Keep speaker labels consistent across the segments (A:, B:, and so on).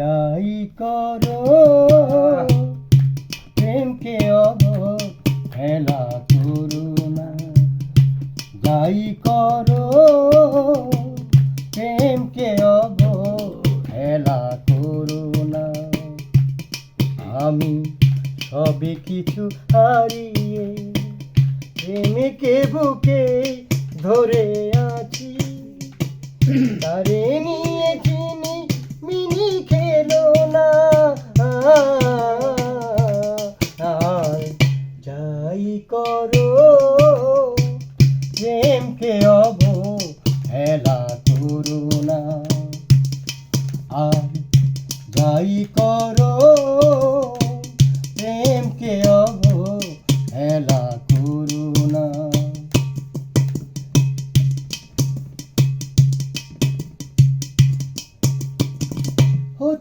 A: যাই করো, প্রেমকে অবহেলা করো না। যাই করো, প্রেমকে অব খেলা করো না। আমি সবে কিছু হারিয়ে প্রেমিকে বুকে ধরে আছি। তারে নিয়ে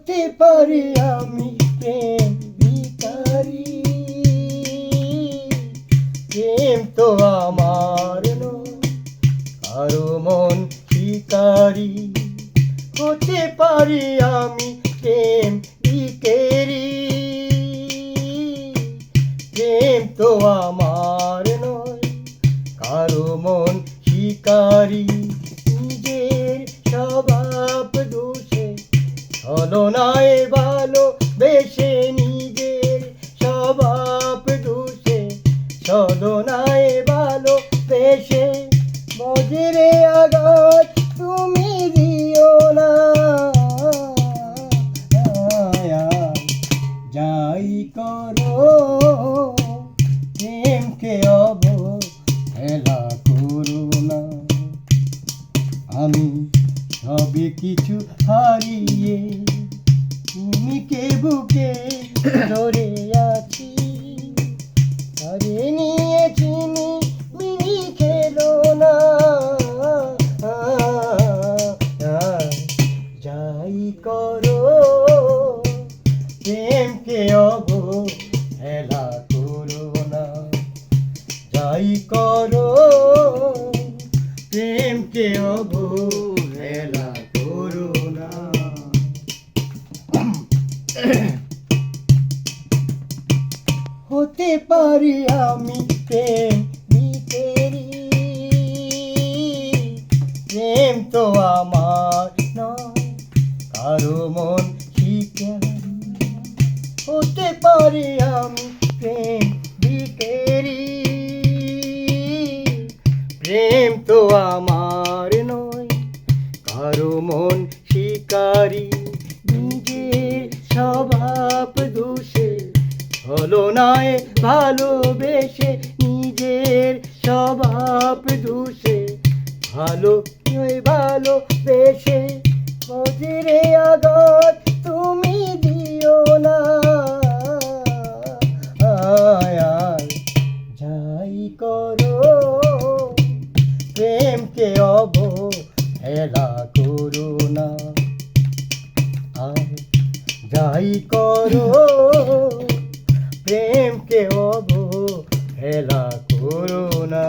A: হতে পারি আমি প্রেম ভিখারি। প্রেম তো আমার আরও মন শিকারি হতে পারি আমি প্রেম ভিকেরি প্রেম তো আমার নয়, কারও মন শিকারি ছলনায় ভালো বেশে নিজের স্বভাব দোষে ছলনায় ভালো বেশে বজরে যাই করো, প্রেমকে অবহেলা করো না। হতে পারি আমি প্রেম প্রেম তো আমার নয়, কারও মন শিকারি। হতে পারি আমি প্রেম ছলনায় ভালোবেসে নিজের স্বভাব দোষে। ভালো ভালো বেশে বজরে আঘাত তুমি দিও না। যাই করো, প্রেমকে অবহেলা করো না। যাই করো। প্রেমকে অবহেলা করো না।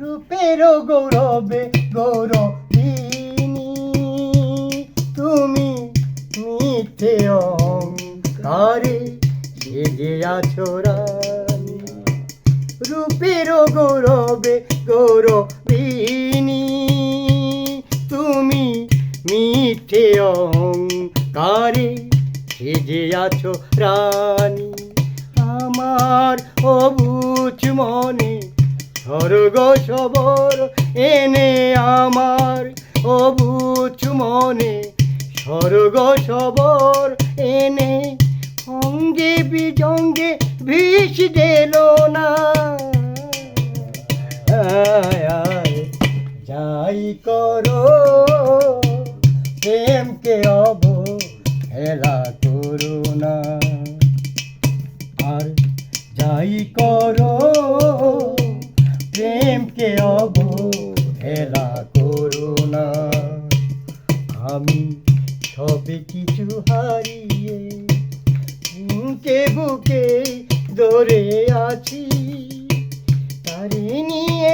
A: রূপের গৌরবে গৌরবিনী, তুমি মিথ্যে অঙ্কারে সেজে আছো রানী। রূপের গৌরবে গৌরবিনী মিথ্যে অঙ্কারে সেজে আছো রানী। আমার অবুচ মনে স্বর্গ সবর এনে আমার অবুচ মনে স্বর্গ সবর এনে অঙ্গে বিজঙ্গে ভিষ দিল না। যাই করো। প্রেমকে অবহেলা করো না। আমি সবে কিছু হারিয়ে বুকে বুকে ধরে আছি। তারে নিয়ে